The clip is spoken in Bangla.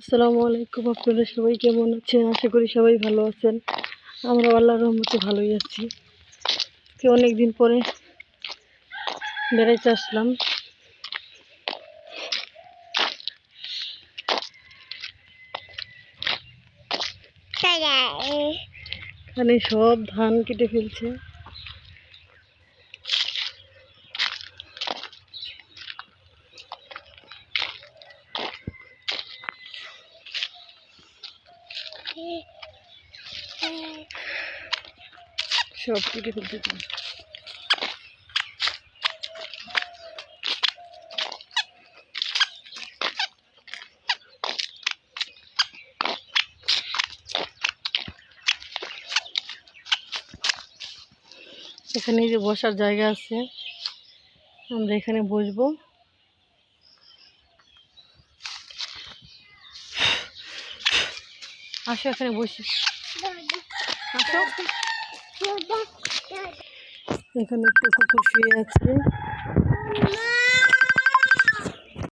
আসসালামু আলাইকুম আপনারা সবাই কেমন আছেন? আশা করি সবাই ভালো আছেন। আমরা আল্লাহর রহমতে ভালোই আছি। অনেক দিন পরে বেড়াইতে আসলাম। এখানে সব ধান কেটে ফেলছে। সব ফেলছে ধান। এখানে যে বসার জায়গা আছে আমরা এখানে বসবো আসো এখানে বসি। আসো। এখানে একটা কুকুর শুয়ে আছে।